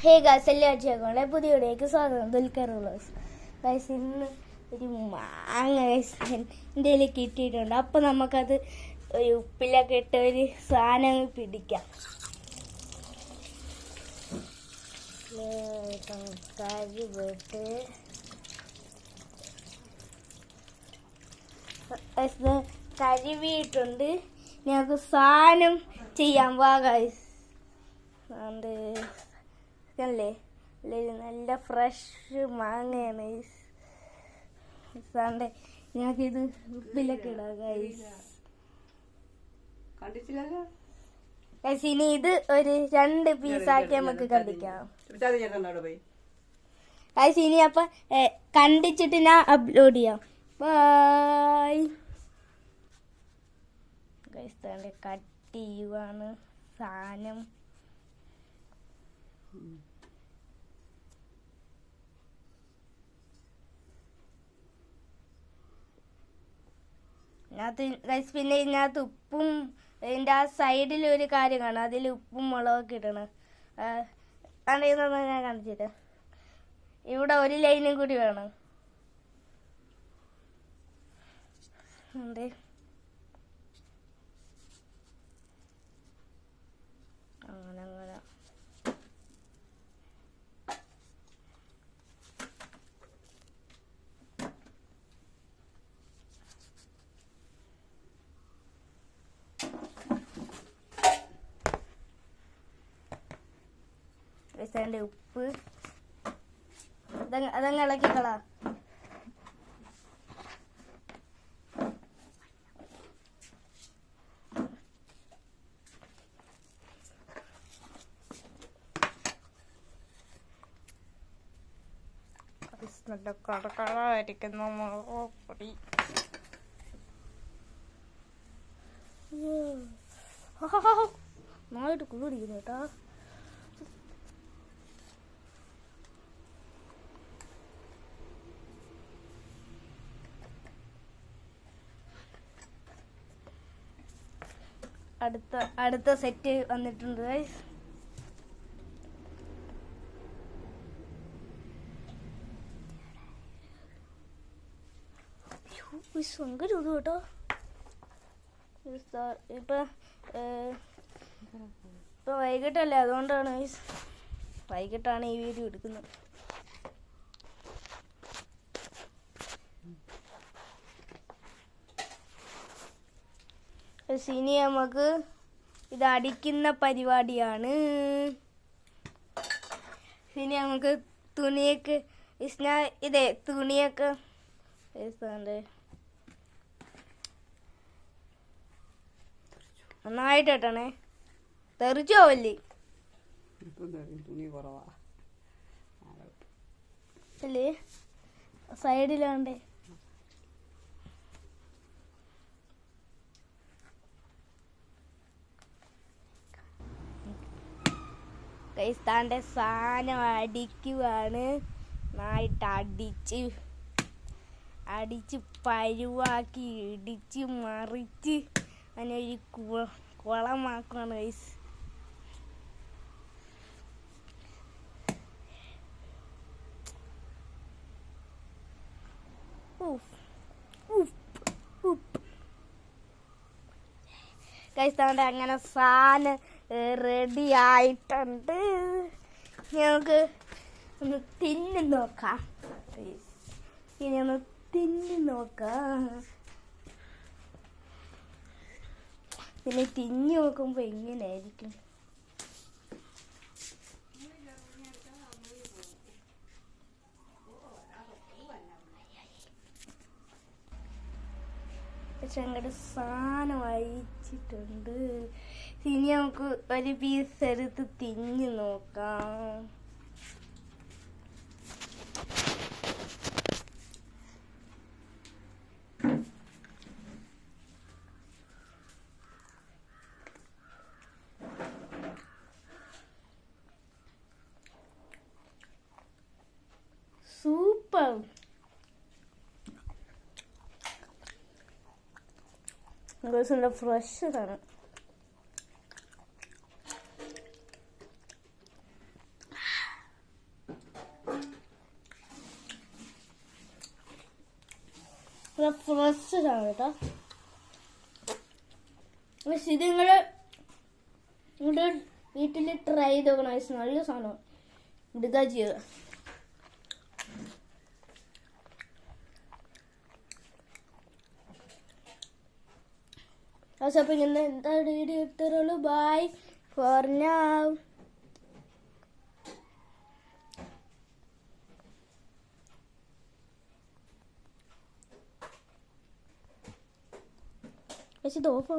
ഹേ Gauss എല്ലാ ചേക്കോളെ പുതിയ വീഡിയോക്ക് സ്വാഗതം ദുൽഖർ വ്ളോഗ്സ് ഗൈസ് ഇന്ന് ഒരു മാങ്ങ ഗൈസ് കയ്യിൽ കിട്ടിയിട്ടുണ്ട് അപ്പം നമുക്കത് ഒരു ഉപ്പിലൊക്കെ ഇട്ട് ഒരു സാധനം പിടിക്കാം. കരിവിയിട്ടുണ്ട് ഞങ്ങൾക്ക് സാധനം ചെയ്യാൻ വാ ഗൈസ് അത് അല്ലേ അല്ലേ നല്ല ഫ്രഷ് മാങ്ങയാണ്. സാണ്ടേ ഞങ്ങൾക്കിത് ഉപ്പിലൊക്കെ ഇടാം ഗൈസ് കണ്ടിട്ടില്ലല്ലോ? ഗൈസ് ഇനി ഇത് ഒരു രണ്ട് പീസാക്കി നമുക്ക് കണ്ടിക്കാം ഗൈസ് ഇനി അപ്പം കണ്ടിച്ചിട്ട് ഞാൻ അപ്ലോഡ് ചെയ്യാം. ബൈ ഗൈസ് താണ്ടെ കട്ട് ചെയ്യുവാണ് സാധനം. ഇതിനകത്ത് ഗൈസ് പിന്നെ ഇതിനകത്ത് ഉപ്പും ഇതിന്റെ ആ സൈഡിൽ ഒരു കാര്യം കാണാം. അതിൽ ഉപ്പും മുളകൊക്കെ ഇടണം. കണ്ടിരുന്ന ഞാൻ കാണിച്ചിട്ട് ഇവിടെ ഒരു ലൈനും കൂടി വേണം. ഉണ്ട് അങ്ങനെ അങ്ങനെ അതിന്റെ ഉപ്പ്. അതങ്ങ് ഇളക്കിക്കളാ. നല്ല കടകളായിരിക്കുന്ന മുളകുപൊടി നന്നായിട്ട് കുളിടിക്കുന്നു കേട്ടോ. അടുത്ത അടുത്ത സെറ്റ് വന്നിട്ടുണ്ട് ഗൈസ് ഭയങ്കര ഇത് കേട്ടോ. ഇപ്പൊ ഇപ്പൊ വൈകിട്ടല്ലേ അതുകൊണ്ടാണ്. വൈകിട്ടാണ് ഈ വീഡിയോ എടുക്കുന്നത്. ഇനി നമുക്ക് ഇത് അടിക്കുന്ന പരിപാടിയാണ്. ഇനി നമുക്ക് തുണിയൊക്കെ ഇസ്ന ഇതേ തുണിയൊക്കെ. നന്നായിട്ട് ഇട്ടണേ തെറിച്ചു പോവല്ലേ സൈഡിലാണ്ടേ. കൈസ്ഥാന്റെ സാധനം അടിക്കുവാണ്. നന്നായിട്ട് അടിച്ച് അടിച്ച് പരുവാക്കി ഇടിച്ച് മറിച്ച് അതിനൊരു ഒരു കുളമാക്കുവാണ് കൈസ് കഴിച്ചാണ്ട് അങ്ങനെ സാധനം റെഡി ആയിട്ടുണ്ട്. ഞങ്ങൾക്ക് ഒന്ന് തിന്നു നോക്കാം. ഇനി ഒന്ന് തിന്നു നോക്കാം. പിന്നെ തിന്നു നോക്കുമ്പോൾ എങ്ങനെയായിരിക്കും? പക്ഷെ അങ്ങോട്ട് സാധനം അയച്ചിട്ടുണ്ട് ഇനി നമുക്ക് ഒരു പീസ് എടുത്ത് തിന്നു നോക്കാം. നൂഡിൽസ് നല്ല ഫ്രഷ് ഇതാണ്. ഫ്രഷ് ഇതാണ് കേട്ടോ. പക്ഷെ ഇത് നിങ്ങൾ നിങ്ങളുടെ വീട്ടിൽ ട്രൈ ചെയ്ത് നോക്കണം. നല്ല സാധനം ഇടുക ചെയ്യുക അപ്പോൾ ഇങ്ങനെ എന്താ വീഡിയോ എടുത്തരുള്ളൂ ബൈ ഫോർ now. പക്ഷെ ഇത് ഓഫ്